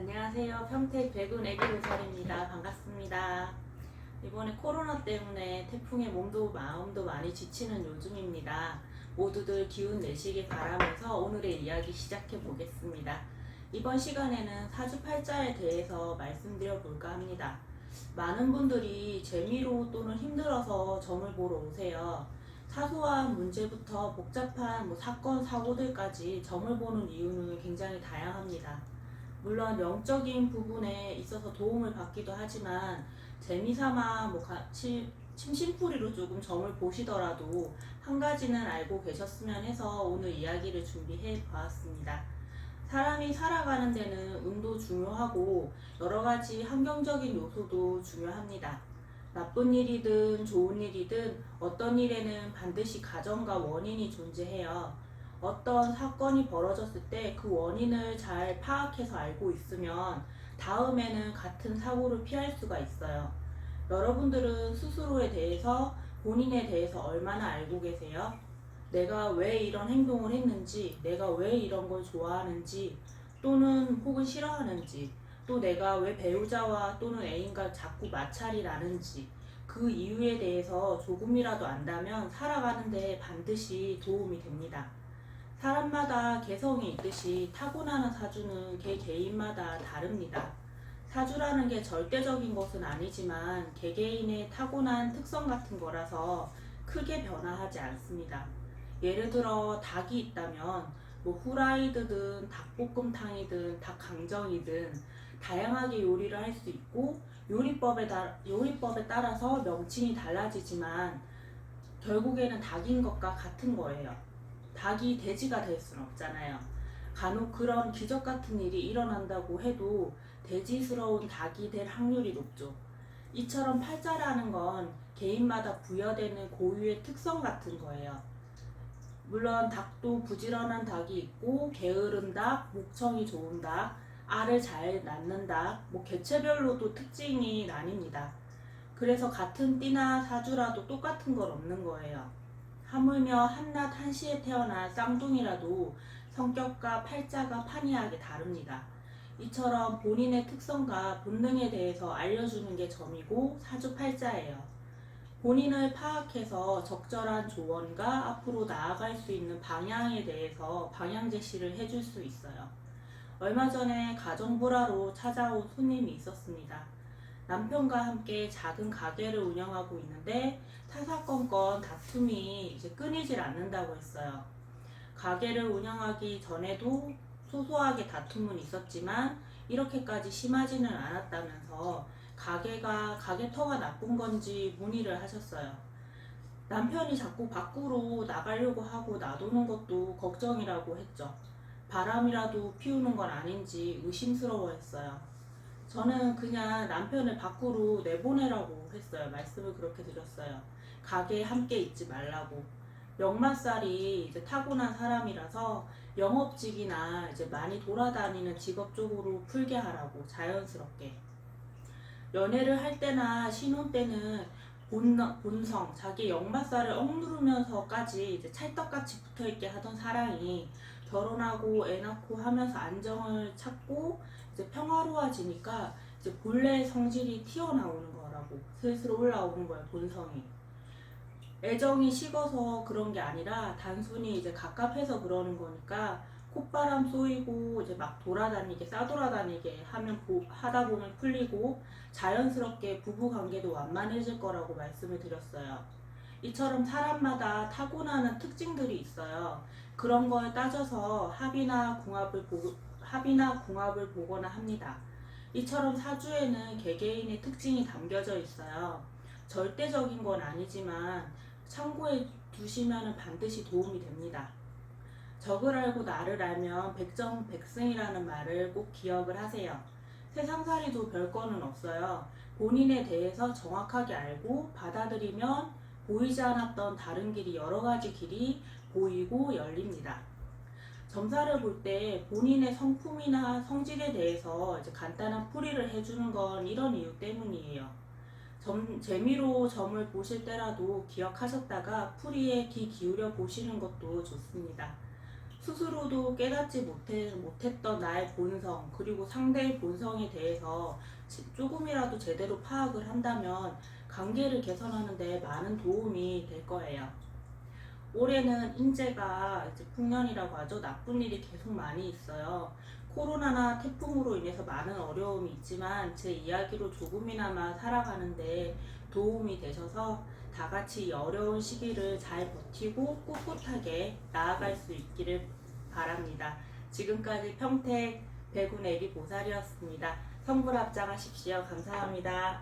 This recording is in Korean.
안녕하세요. 평택 백운 애기로살입니다. 반갑습니다. 이번에 코로나 때문에 태풍에 몸도 마음도 많이 지치는 요즘입니다. 모두들 기운 내시길 바라면서 오늘의 이야기 시작해 보겠습니다. 이번 시간에는 사주팔자에 대해서 말씀드려 볼까 합니다. 많은 분들이 재미로 또는 힘들어서 점을 보러 오세요. 사소한 문제부터 복잡한 뭐 사건, 사고들까지 점을 보는 이유는 굉장히 다양합니다. 물론 영적인 부분에 있어서 도움을 받기도 하지만 재미삼아 뭐 같이 심심풀이로 조금 점을 보시더라도 한 가지는 알고 계셨으면 해서 오늘 이야기를 준비해 보았습니다. 사람이 살아가는 데는 운도 중요하고 여러 가지 환경적인 요소도 중요합니다. 나쁜 일이든 좋은 일이든 어떤 일에는 반드시 가정과 원인이 존재해요. 어떤 사건이 벌어졌을 때 그 원인을 잘 파악해서 알고 있으면 다음에는 같은 사고를 피할 수가 있어요. 여러분들은 스스로에 대해서 본인에 대해서 얼마나 알고 계세요? 내가 왜 이런 행동을 했는지, 내가 왜 이런 걸 좋아하는지, 또는 혹은 싫어하는지, 또 내가 왜 배우자와 또는 애인과 자꾸 마찰이 나는지, 그 이유에 대해서 조금이라도 안다면 살아가는데 반드시 도움이 됩니다. 사람마다 개성이 있듯이 타고나는 사주는 개 개인마다 다릅니다. 사주라는 게 절대적인 것은 아니지만 개개인의 타고난 특성 같은 거라서 크게 변화하지 않습니다. 예를 들어 닭이 있다면 뭐 후라이드든 닭볶음탕이든 닭강정이든 다양하게 요리를 할 수 있고 요리법에, 따, 요리법에 따라서 명칭이 달라지지만 결국에는 닭인 것과 같은 거예요. 닭이 돼지가 될 수는 없잖아요. 간혹 그런 기적 같은 일이 일어난다고 해도 돼지스러운 닭이 될 확률이 높죠. 이처럼 팔자라는 건 개인마다 부여되는 고유의 특성 같은 거예요. 물론 닭도 부지런한 닭이 있고 게으른 닭, 목청이 좋은 닭, 알을 잘 낳는 닭, 뭐 개체별로도 특징이 나뉩니다. 그래서 같은 띠나 사주라도 똑같은 건 없는 거예요. 하물며 한낮 한시에 태어난 쌍둥이라도 성격과 팔자가 판이하게 다릅니다. 이처럼 본인의 특성과 본능에 대해서 알려주는 게 점이고 사주팔자예요. 본인을 파악해서 적절한 조언과 앞으로 나아갈 수 있는 방향에 대해서 방향 제시를 해줄 수 있어요. 얼마 전에 가정불화로 찾아온 손님이 있었습니다. 남편과 함께 작은 가게를 운영하고 있는데 사사건건 다툼이 이제 끊이질 않는다고 했어요. 가게를 운영하기 전에도 소소하게 다툼은 있었지만 이렇게까지 심하지는 않았다면서 가게가 가게터가 나쁜 건지 문의를 하셨어요. 남편이 자꾸 밖으로 나가려고 하고 놔두는 것도 걱정이라고 했죠. 바람이라도 피우는 건 아닌지 의심스러워했어요. 저는 그냥 남편을 밖으로 내보내라고 했어요. 말씀을 그렇게 드렸어요. 가게에 함께 있지 말라고. 역마살이 이제 타고난 사람이라서 영업직이나 이제 많이 돌아다니는 직업 쪽으로 풀게 하라고 자연스럽게. 연애를 할 때나 신혼 때는 본, 본성, 자기 역마살을 억누르면서까지 이제 찰떡같이 붙어 있게 하던 사랑이 결혼하고 애 낳고 하면서 안정을 찾고 이제 평화로워지니까 이제 본래의 성질이 튀어나오는 거라고 슬슬 올라오는 거예요 본성이 애정이 식어서 그런 게 아니라 단순히 이제 갑갑해서 그러는 거니까 콧바람 쏘이고 이제 막 돌아다니게 싸돌아다니게 하면 보- 하다 보면 풀리고 자연스럽게 부부 관계도 완만해질 거라고 말씀을 드렸어요. 이처럼 사람마다 타고나는 특징들이 있어요. 그런 걸 따져서 합이나 궁합을 보 합이나 궁합을 보거나 합니다. 이처럼 사주에는 개개인의 특징이 담겨져 있어요. 절대적인 건 아니지만 참고해 두시면 반드시 도움이 됩니다. 적을 알고 나를 알면 백정백승이라는 말을 꼭 기억을 하세요. 세상살이도 별거는 없어요. 본인에 대해서 정확하게 알고 받아들이면 보이지 않았던 다른 길이 여러 가지 길이 보이고 열립니다. 점사를 볼 때 본인의 성품이나 성질에 대해서 이제 간단한 풀이를 해주는 건 이런 이유 때문이에요. 점, 재미로 점을 보실 때라도 기억하셨다가 풀이에 귀 기울여 보시는 것도 좋습니다. 스스로도 깨닫지 못해, 못했던 나의 본성, 그리고 상대의 본성에 대해서 지- 조금이라도 제대로 파악을 한다면 관계를 개선하는 데 많은 도움이 될 거예요. 올해는 인재가 이제 풍년이라고 하죠. 나쁜 일이 계속 많이 있어요. 코로나나 태풍으로 인해서 많은 어려움이 있지만 제 이야기로 조금이나마 살아가는데 도움이 되셔서 다 같이 이 어려운 시기를 잘 버티고 꿋꿋하게 나아갈 수 있기를 바랍니다. 지금까지 평택 배군 애기 보살이었습니다. 성불 합장하십시오. 감사합니다.